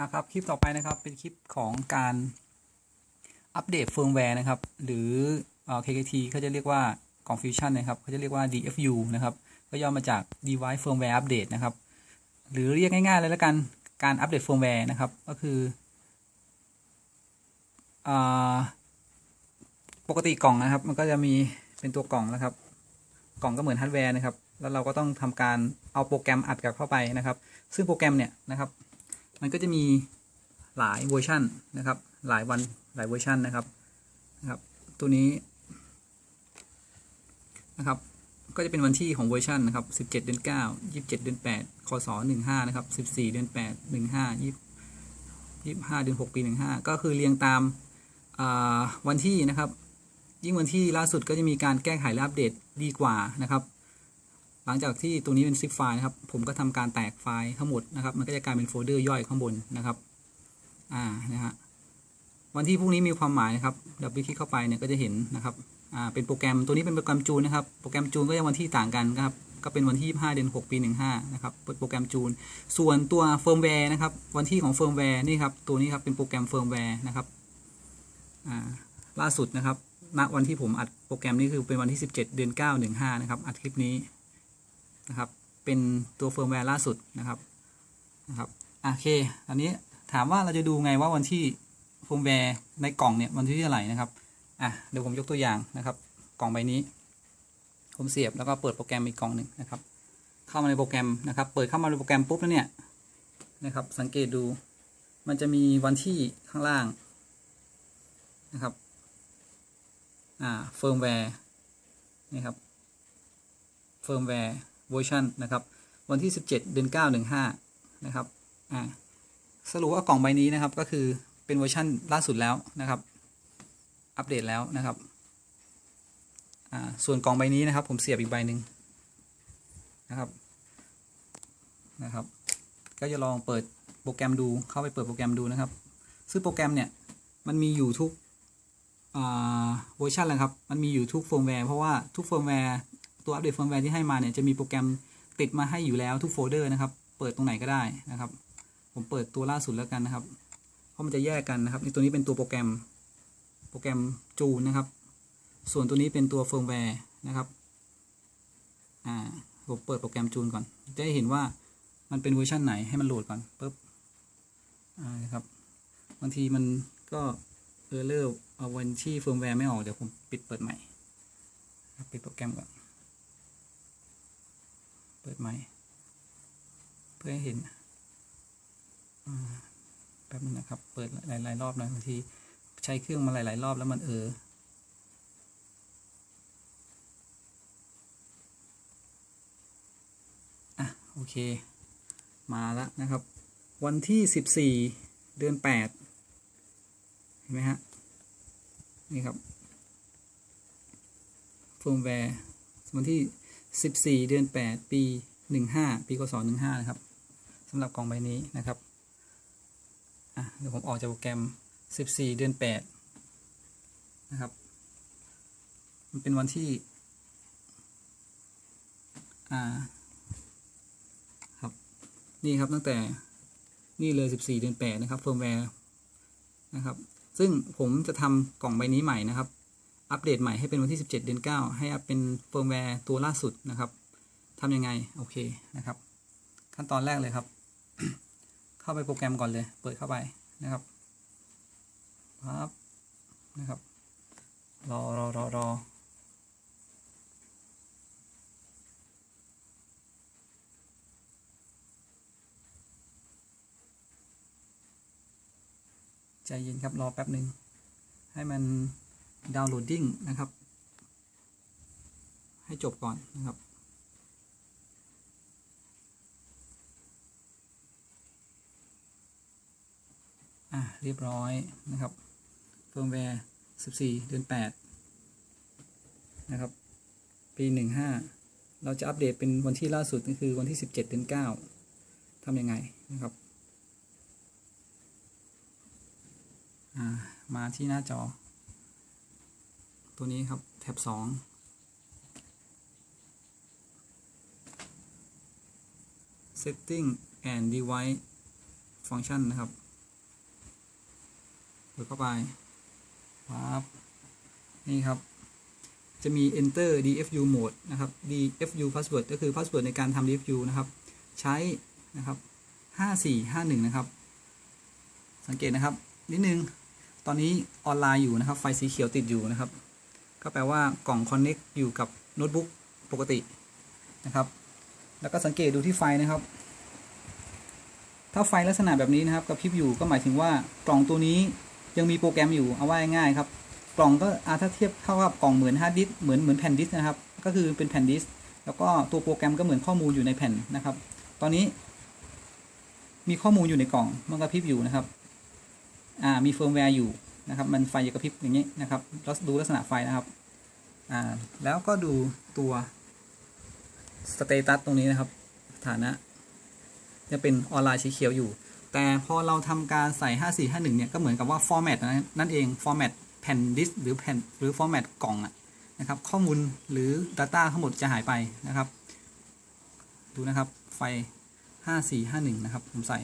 นะครับคลิปต่อไปนะครับเป็นคลิปของการอัปเดตเฟิร์มแวร์นะครับ หรือเอ่อ KKT เขาจะเรียกว่ากล่องฟิวชั่นนะครับเขาจะเรียกว่า DFU นะครับ ก็ย่อมาจาก Device Firmware Update นะครับ หรือเรียกง่ายๆเลยแล้วกันการอัปเดตเฟิร์มแวร์นะครับ ก็คืออาปกติกล่องนะครับ มันก็จะมีเป็นตัวกล่องนะครับ กล่องก็เหมือนฮาร์ดแวร์นะครับ แล้วเราก็ต้องทำการเอาโปรแกรมอัดกลับเข้าไปนะครับ ซึ่งโปรแกรมเนี่ยนะครับ มันก็จะมีหลายเวอร์ชันนะครับ หลายวันหลายเวอร์ชันนะครับนะครับ ตัวนี้นะครับ ก็จะเป็นวันที่ของเวอร์ชันนะครับ 17 เดือน 9 27 เดือน 8คศ15 นะครับ 14 เดือน 8 15 25 เดือน 6 ปี 15 ก็คือเรียงตามวันที่นะครับ ยิ่งวันที่ล่าสุดก็จะมีการแก้ไขและอัปเดตดีกว่านะครับ หลังจากที่ตัวนี้เป็น zip ไฟล์นะครับ ผมก็ทำการแตกไฟล์ทั้งหมดนะครับ มันก็จะกลายเป็นโฟลเดอร์ย่อยข้างบนนะครับ อ่า นะฮะ วันที่พวกนี้มีความหมายนะครับ ดับเบิลคลิกเข้าไปเนี่ยก็จะเห็นนะครับ อ่า เป็นโปรแกรม ตัวนี้เป็นโปรแกรมจูนนะครับ โปรแกรมจูนก็ยังวันที่ต่างกันนะครับ ก็เป็นวันที่ 25 เดือน 6 ปี 15 นะครับ โปรแกรมจูน ส่วนตัวเฟิร์มแวร์นะครับ วันที่ของเฟิร์มแวร์นี่ครับ ตัวนี้ครับ เป็นโปรแกรมเฟิร์มแวร์นะครับ อ่า ล่าสุดนะครับ ณ วันที่ผมอัดโปรแกรมนี้คือเป็นวันที่ 17 เดือน 9 15 นะครับ อัดคลิปนี้ นะครับ เป็นตัวเฟิร์มแวร์ล่าสุดนะครับนะครับอะโอเคอันนี้ถามว่าเราจะดูไงว่าวันที่เฟิร์มแวร์ในกล่องเนี่ยวันที่เท่าไหร่นะครับอะเดี๋ยวผมยกตัวอย่างนะครับ กล่องใบนี้ ผมเสียบแล้วก็เปิดโปรแกรมอีกกล่องหนึ่งนะครับ เข้ามาในโปรแกรมนะครับ เปิดเข้ามาในโปรแกรมปุ๊บแล้วเนี่ยนะครับ สังเกตดูมันจะมีวันที่ข้างล่างนะครับอ่าเฟิร์มแวร์นี่ครับเฟิร์มแวร์ เวอร์ชันนะครับ วันที่ 17 เดือน9 15นะครับอ่าสรุปว่ากล่องใบนี้นะครับก็คือเป็นเวอร์ชันล่าสุดแล้วนะครับ อัปเดตแล้วนะครับอ่าส่วนกล่องใบนี้นะครับ ผมเสียบอีกใบหนึ่งนะครับนะครับ ก็จะลองเปิดโปรแกรมดูเข้าไปเปิดโปรแกรมดูนะครับ ซึ่งโปรแกรมเนี่ยมันมีอยู่ทุกเวอร์ชันเลยครับ มันมีอยู่ทุกเฟิร์มแวร์เพราะว่าทุกเฟิร์มแวร์ ตัวอัปเดตเฟิร์มแวร์ที่ให้มาเนี่ยจะมีโปรแกรมติดมาให้อยู่แล้วทุกโฟลเดอร์นะครับ เปิดตรงไหนก็ได้นะครับ ผมเปิดตัวล่าสุดแล้วกันนะครับ เพราะมันจะแยกกันนะครับนี่ตัวนี้เป็นตัวโปรแกรมโปรแกรมจูนนะครับ ส่วนตัวนี้เป็นตัวเฟิร์มแวร์นะครับอ่าผมเปิดโปรแกรมจูนก่อน จะได้เห็นว่ามันเป็นเวอร์ชันไหนให้มันโหลดก่อนปุ๊บอ่านะครับบางทีมันก็เออร์เลอร์เอาวันที่เฟิร์มแวร์ไม่ออกเดี๋ยวผมปิดเปิดใหม่ปิดโปรแกรมก่อน ปิดใหม่ เพื่อให้เห็นแป๊บนึงนะครับ เปิดหลาย ๆ รอบนะบางทีใช้เครื่องมาหลาย ๆ รอบแล้วมันเอออะโอเค มาแล้วนะครับ วันที่สิบสี่เดือนแปดเห็นไหมฮะ นี่ครับ เฟิร์มแวร์วันที่ สิบสี่เดือนแปดปีหนึ่งห้าปีกศหนึ่งห้านะครับสำหรับกล่องใบนี้นะครับเดี๋ยวผมออกจากโปรแกรมสิบสี่เดือนแปดนะครับ มันเป็นวันที่ อ่า ครับ นี่ครับตั้งแต่นี่เลย 14 เดือน 8 นะครับเฟิร์มแวร์นะครับ ซึ่งผมจะทำกล่องใบนี้ใหม่นะครับ อัปเดตใหม่ให้เป็นวันที่ 17 เดือน 9 ให้อัปเป็นเฟิร์มแวร์ตัวล่าสุดนะครับทำยังไง โอเคนะครับ ขั้นตอนแรกเลยครับ เข้าไปโปรแกรมก่อนเลย เปิดเข้าไปนะครับปั๊บนะครับ รอรอรอรอใจเย็นครับ รอแป๊บหนึ่งให้มัน ดาวน์โหลดดิ้งนะครับ ให้จบก่อนนะครับ อะ เรียบร้อยนะครับเฟิร์มแวร์ 14 เดือน 8 นะครับ ปี 15 เราจะอัปเดตเป็นวันที่ล่าสุดก็คือวันที่ 17 เดือน 9 ทำยังไงนะครับ อ่า มาที่หน้าจอ ตัวนี้ครับ แท็บสอง setting and device function นะครับกดเข้าไปปั๊บนี่ครับ จะมี enter dfu mode นะครับ dfu password ก็คือ password ในการทำ dfu นะครับ ใช้นะครับ5451 นะครับ สังเกตนะครับ นิดนึง ตอนนี้ออนไลน์อยู่นะครับ ไฟสีเขียวติดอยู่นะครับ ก็แปลว่ากล่อง connect อยู่กับโน้ตบุ๊กปกตินะครับ แล้วก็สังเกตดูที่ไฟนะครับ ถ้าไฟลักษณะแบบนี้นะครับกระพริบอยู่ก็หมายถึงว่ากล่องตัวนี้ยังมีโปรแกรมอยู่เอาไว่าง่ายครับ กล่องก็อาถ้าเทียบเท่ากับกล่องเหมือนฮาร์ดดิสเหมือนเหมือนแผ่นดิสก์นะครับ ก็คือเป็นแผ่นดิสก์แล้วก็ตัวโปรแกรมก็เหมือนข้อมูลอยู่ในแผ่นนะครับ ตอนนี้ มีข้อมูลอยู่ในกล่องมันกระพริบอยู่นะครับ อ่ามีเฟิร์มแวร์อยู่ นะครับมันไฟจะกระพริบอย่างนี้นะครับเราดูลักษณะไฟนะครับอ่าแล้วก็ดูตัวสเตตัสตรงนี้นะครับฐานะ จะเป็นออนไลน์สีเขียวอยู่ แต่พอเราทำการใส่ 5451 เนี่ยก็เหมือนกับว่า format นั้นนั่นเอง format แผ่นดิสก์หรือแผ่นหรือ format กล่องนะครับข้อมูลหรือ data ทั้งหมดจะหายไปนะครับ ดูนะครับไฟ 5451 นะครับผมใส่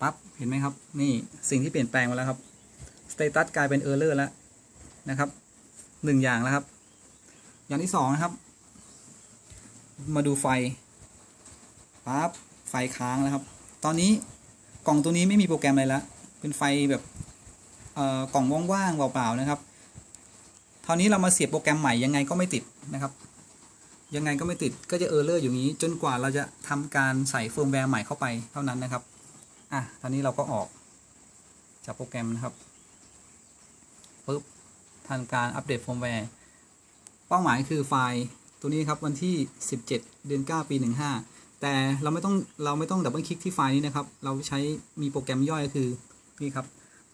ปั๊บเห็นไหมครับ นี่สิ่งที่เปลี่ยนแปลงมาแล้วครับ status กลายเป็น error แล้วนะครับหนึ่งอย่างแล้วครับ อย่างที่สองนะครับ มาดูไฟปั๊บไฟค้างแล้วครับ ตอนนี้กล่องตัวนี้ไม่มีโปรแกรมอะไรแล้วเป็นไฟแบบเอ่อกล่องว่างๆเปล่าๆนะครับครานี้เรามาเสียบโปรแกรมใหม่ยังไงก็ไม่ติดนะครับ ยังไงก็ไม่ติดก็จะเออร์เลอร์อยู่นี้ จนกว่าเราจะทำการใส่เฟิร์มแวร์ใหม่เข้าไปเท่านั้นนะครับ อะตอนนี้เราก็ออกจากโปรแกรมนะครับปุ๊บทำการอัปเดตเฟิร์มแวร์เป้าหมายคือไฟล์ตัวนี้ครับวันที่ 17 เดือน 9 ปี 15 แต่เราไม่ต้องเราไม่ต้องดับเบิลคลิกที่ไฟล์นี้นะครับ เราใช้มีโปรแกรมย่อยคือนี่ครับ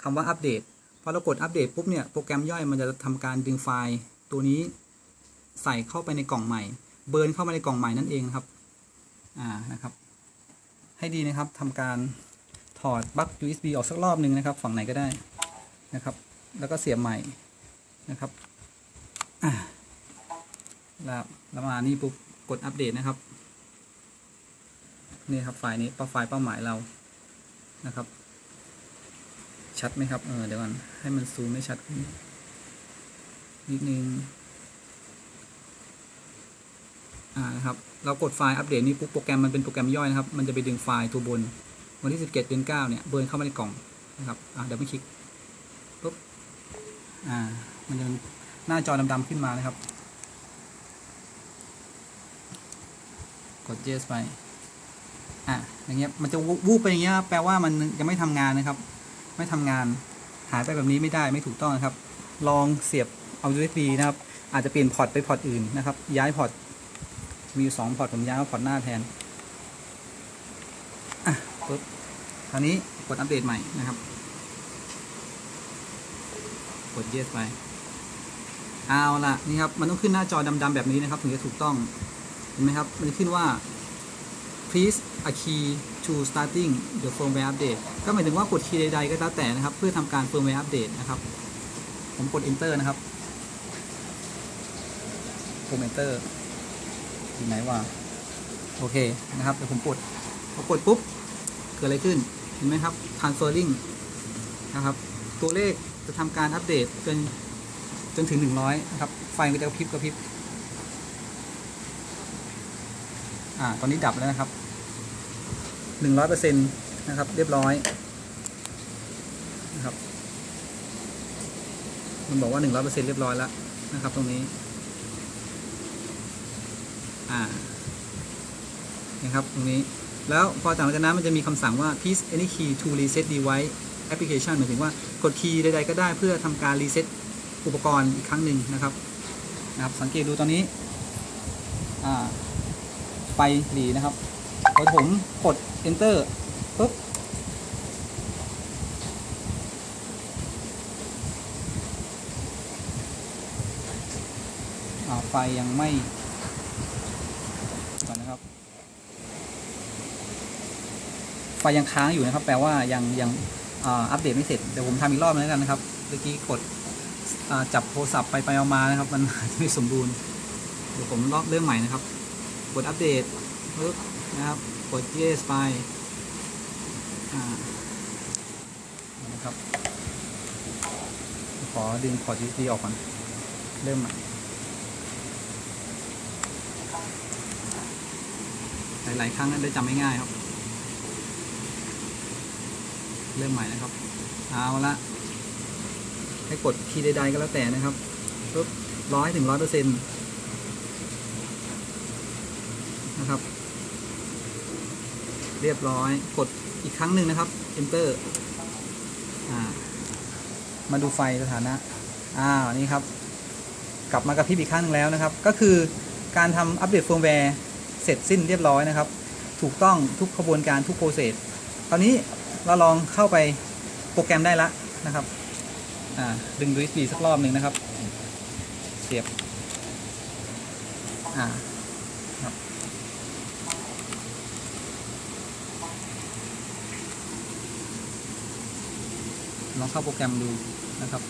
คำว่าอัปเดตพอเรากดอัปเดตปุ๊บเนี่ยโปรแกรมย่อยมันจะทำการดึงไฟล์ตัวนี้ใส่เข้าไปในกล่องใหม่ เบิร์นเข้ามาในกล่องใหม่นั่นเองครับอ่านะครับ ให้ดีนะครับทำการ ถอดปลั๊ก USB ออกสักรอบหนึ่งนะครับ ฝั่งไหนก็ได้นะครับ แล้วก็เสียบใหม่นะครับแล้วแล้วมานี่ปุ๊บกดอัปเดตนะครับนี่ครับไฟล์นี้เป้าไฟล์เป้าหมายเรานะครับ ชัดไหมครับเออเดี๋ยวก่อนให้มันซูมไม่ชัดนิดนึงอ่านะครับ เรากดไฟล์อัปเดตนี้ปุ๊บโปรแกรมมันเป็นโปรแกรมย่อยนะครับ มันจะไปดึงไฟล์ตัวบน วันที่ 17เดือน9เนี่ยเบิร์นเข้ามาในกล่องนะครับอ่าเดี๋ยวไม่คลิกปุ๊บอ่ามันจะหน้าจอดำๆขึ้นมานะครับ กด yes ไปอะอย่างเงี้ยมันจะวูบไปอย่างเงี้ยแปลว่ามันยังไม่ทำงานนะครับ ไม่ทำงานหายไปแบบนี้ไม่ได้ไม่ถูกต้องนะครับ ลองเสียบเอา USB นะครับ อาจจะเปลี่ยนพอร์ตไปพอร์ตอื่นนะครับ ย้ายพอร์ตมีอยู่สองพอร์ตผมย้ายมาพอร์ตหน้าแทน ปุ๊บคราวนี้กดอัปเดตใหม่นะครับ กด yes ไป เอาละนี่ครับ มันต้องขึ้นหน้าจอดำๆแบบนี้นะครับ ถึงจะถูกต้อง เห็นไหมครับ มันขึ้นว่า please a key to starting the firmware update ก็หมายถึงว่ากดคีย์ใดๆ ก็แล้วแต่นะครับ เพื่อทำการ firmware update นะครับ ผมกด enter นะครับผม enter อยู่ไหนวะ โอเคนะครับ เดี๋ยวผมกดพอกดปุ๊บ เกิดอะไรขึ้น เห็นไหมครับ transferring นะครับ ตัวเลขจะทำการอัปเดตจนจนถึง 100 นะครับ ไฟมันจะกระพริบกระพริบ อ่า ตอนนี้ดับแล้วนะครับหนึ่งร้อยเปอร์เซ็นต์นะครับ เรียบร้อยนะครับ มันบอกว่าหนึ่งร้อยเปอร์เซ็นต์เรียบร้อยแล้วนะครับ ตรงนี้ อ่านะครับ ตรงนี้ แล้วพอจากนั้นมันจะมีคำสั่งว่า please any key to reset device application หมายถึงว่ากดคีย์ใดๆก็ได้เพื่อทำการรีเซ็ตอุปกรณ์อีกครั้งหนึ่งนะครับนะครับ สังเกตดูตอนนี้ไฟหลีนะครับพอผมกด enter ปุ๊บอ่าไฟยังไม่ก่อนนะครับ ไฟยังค้างอยู่นะครับ แปลว่ายังยังอัปเดตไม่เสร็จ เดี๋ยวผมทำอีกรอบนึงแล้วกันนะครับ เมื่อกี้กดจับโทรศัพท์ไปไปเอามานะครับ มันไม่สมบูรณ์ เดี๋ยวผมลอกเริ่มใหม่นะครับ กดอัปเดตปึ๊บนะครับ กด yes ไปนะครับ ขอดึงพอร์ต USB ออกก่อน เริ่มใหม่หลาย ๆ ครั้งนั้นได้จำไม่ง่ายครับ เริ่มใหม่นะครับ เอาละให้กดคีย์ใดๆก็แล้วแต่นะครับปุ๊บร้อยถึงร้อยเปอร์เซ็นต์นะครับ เรียบร้อยกดอีกครั้งหนึ่งนะครับ enter อ่ามาดูไฟสถานะอ่านี่ครับ กลับมากับพี่อีกครั้งนึงแล้วนะครับ ก็คือการทำอัปเดตเฟิร์มแวร์เสร็จสิ้นเรียบร้อยนะครับ ถูกต้องทุกกระบวนการทุกโปรเซสตอนนี้ เราลองเข้าไปโปรแกรมได้แล้วนะครับอ่าดึง USB สักรอบหนึ่งนะครับ เสียบอ่าครับลองเข้าโปรแกรมดูนะครับ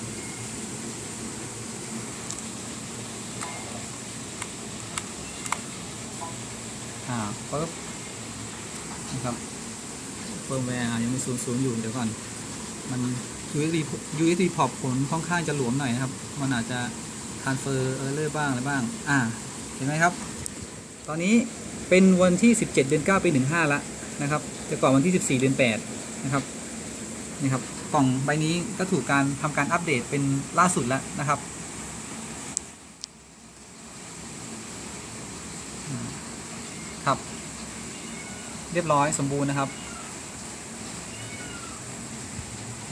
อ่าปึ๊บนะครับ เฟิร์มแวร์ยังมีศูนย์ศูนย์อยู่เดี๋ยวก่อน มัน USB USB พอร์ตผลค่อนข้างจะหลวมหน่อยนะครับ มันอาจจะ transfer error บ้างอะไรบ้าง อ่า เห็นไหมครับ ตอนนี้เป็นวันที่ 17 เดือน 9 ปี 15แล้วนะครับ แต่ก่อนวันที่ 14 เดือน 8 นะครับ นี่ครับ กล่องใบนี้ก็ถูกการทำการอัปเดตเป็นล่าสุดแล้วนะครับครับ เรียบร้อยสมบูรณ์นะครับ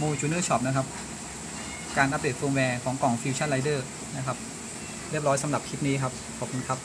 โมจูเนอร์ช็อปนะครับ การอัปเดตเฟิร์มแวร์ของกล่อง Fusion Rider นะครับ เรียบร้อยสำหรับคลิปนี้ครับ ขอบคุณครับ